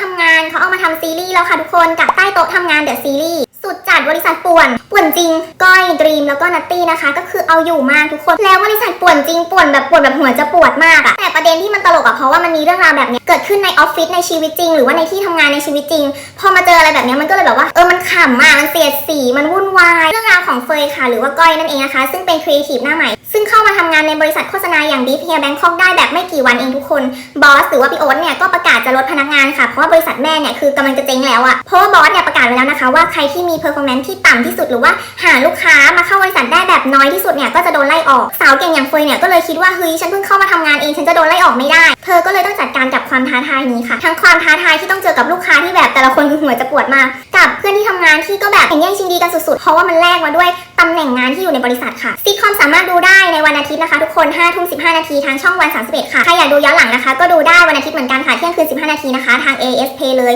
ทำงานเขาเอามาทำซีรีส์แล้วค่ะทุกคนกับใต้โต๊ะทำงานเดอะซีรีส์ สุดจัดบริษัทป่วนป่วนจริง ก้อยดรีมแล้วก็นัตตี้นะคะ ก็คือเอาอยู่มากทุกคน แล้วบริษัทป่วนจริงป่วนแบบป่วนแบบหัวจะปวดมากอะแต่ประเด็นที่มันตลกอะเพราะว่ามันมีเรื่องราวแบบนี้เกิดขึ้นในออฟฟิศในชีวิตจริง หรือว่าในที่ทำงานในชีวิตจริง พอมาเจออะไรแบบนี้มันก็เลยแบบว่าเออมันขำอะมันเสียดสีมันวุ่นวายเรื่องราวของเฟยค่ะ หรือว่าก้อยนั่นเองนะคะ ซึ่งเป็นครีเอทีฟหน้าใหม่ซึ่งเข้ามาทำงานในบริษัทโฆษณาอย่างดีเฮียแบงคอกได้แบบไม่กี่วันเองทุกคนบอสหรือว่าพี่โอ๊ตเนี่ยก็ประกาศจะลดพนักงานค่ะเพราะว่าบริษัทแม่เนี่ยคือกำลังจะเจ๊งแล้วอะเพราะว่าบอสเนี่ยประกาศไว้แล้วนะคะว่าใครที่มีเพอร์ฟอร์แมนซ์ที่ต่ำที่สุดหรือว่าหาลูกค้ามาเข้าบริษัทได้แบบน้อยที่สุดเนี่ยก็จะโดนไล่ออกสาวเก่งอย่างเฟยเนี่ยก็เลยคิดว่าเฮ้ยฉันเพิ่งเข้ามาทำงานเองฉันจะโดนไล่ออกไม่ได้ เธอก็เลยต้องจัดการกับความท้าทายนี้ค่ะทั้งความท้าทายที่ต้องเจอกับลูกค้าที่แบบแต่ละคนหัวจะปวดมากกับเพื่อนที่ทำงานที่ก็แบบแข่งแย่งชิงดีกันสุดๆเพราะว่ามันแลกมาด้วยตำแหน่งงานที่อยู่ในบริษัทค่ะซิทคอมสามารถดูได้ในวันอาทิตย์นะคะทุกคน5ทุ่ม15นาทีทางช่องวัน31ค่ะใครอยากดูย้อนหลังนะคะ ก็ดูได้วันอาทิตย์เหมือนกันค่ะเที่ยงคืน15 นาทีนะคะทาง ASP เลย